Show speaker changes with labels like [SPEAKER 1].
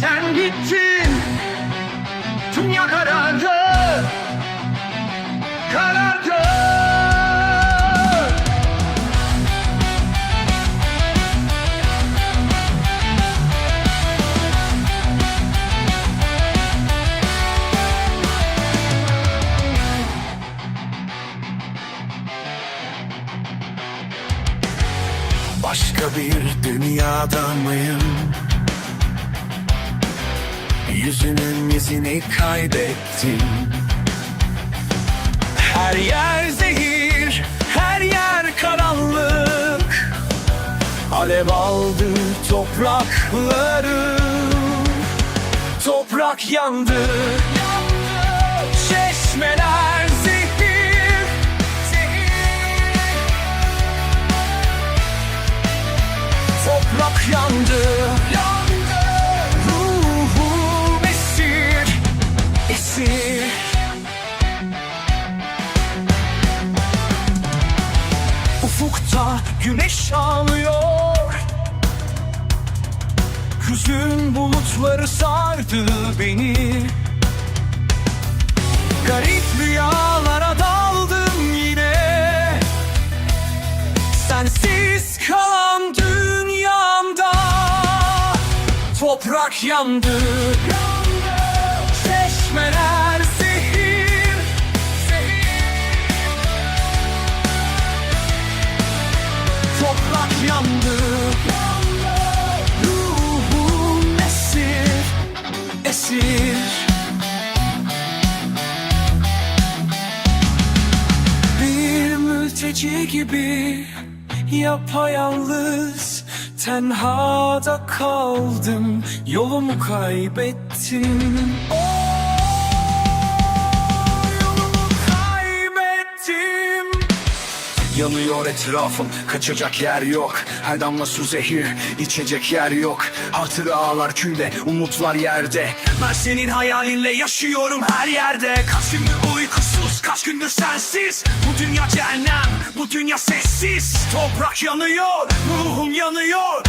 [SPEAKER 1] Sen gittin. Dünya karardı. Karardı. Başka bir dünyada mıyım? Yüzünün izini kaybettim. Her yer zehir, her yer karanlık. Alev aldı toprakları. Toprak yandı. Çeşmeler zehir, zehir. Toprak yandı Yandı Esir Ufukta güneş ağlıyor. Hüzün bulutları sardı beni. Garip rüyalara daldım yine. Sensiz kalan dünyamda Toprak yandı. Çeşmeler Toprak yandı. Esir Esir. Bir mülteci gibi yapayalnız Tenhada kaldım. Yolumu kaybettim. Yolumu Yanıyor etrafım, kaçacak yer yok. Her damla su zehir, içecek yer yok. Hatıralar külde, umutlar yerde. Ben senin hayalinle yaşıyorum her yerde. Kaç gündür uykusuz, kaç gündür sensiz. Bu dünya cehennem, bu dünya sessiz. Toprak yanıyor, ruhum yanıyor